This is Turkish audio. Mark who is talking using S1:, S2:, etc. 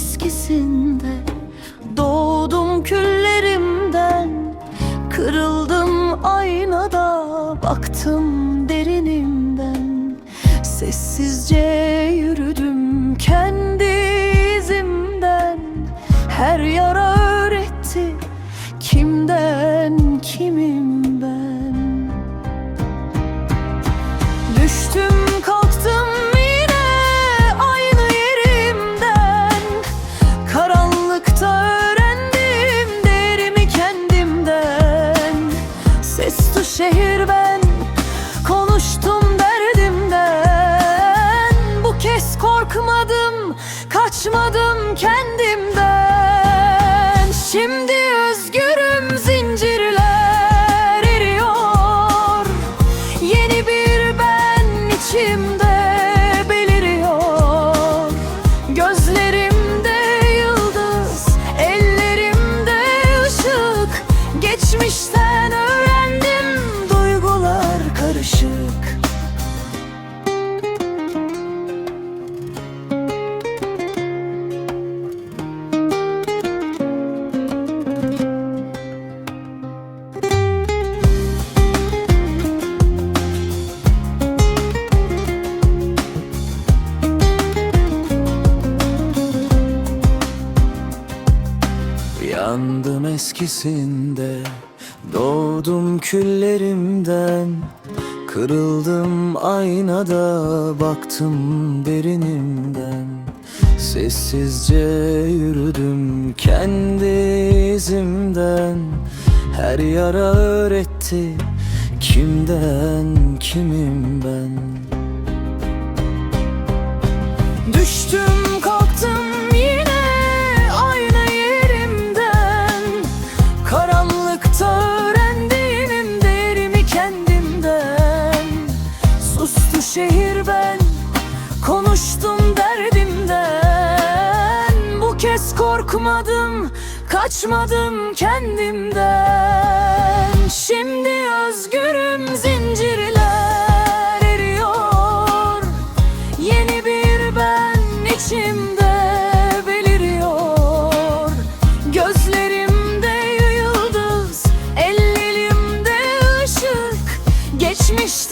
S1: eskisinde Doğdum küllerimden Kırıldım aynada Baktım derinimden. Sessizce yürüdüm kendi izimden. Her yara öğretti Kimden kimim. Sesli şehir ben. Konuştum derdimden. Bu kez korkmadım kaçmadım kendimden. Şimdi özgürüm
S2: Yandım eskisinde Doğdum küllerimden. Kırıldım aynada Baktım derinimden. Sessizce yürüdüm kendi izimden. Her yara öğretti Kimden kimim ben.
S1: Düştüm Sustu şehir ben konuştum derdimden. Bu kez korkmadım kaçmadım kendimden. Şimdi özgürüm zincirler eriyor. Yeni bir ben içimde beliriyor. Gözlerimde yıldız, ellerimde ışık. Geçmişte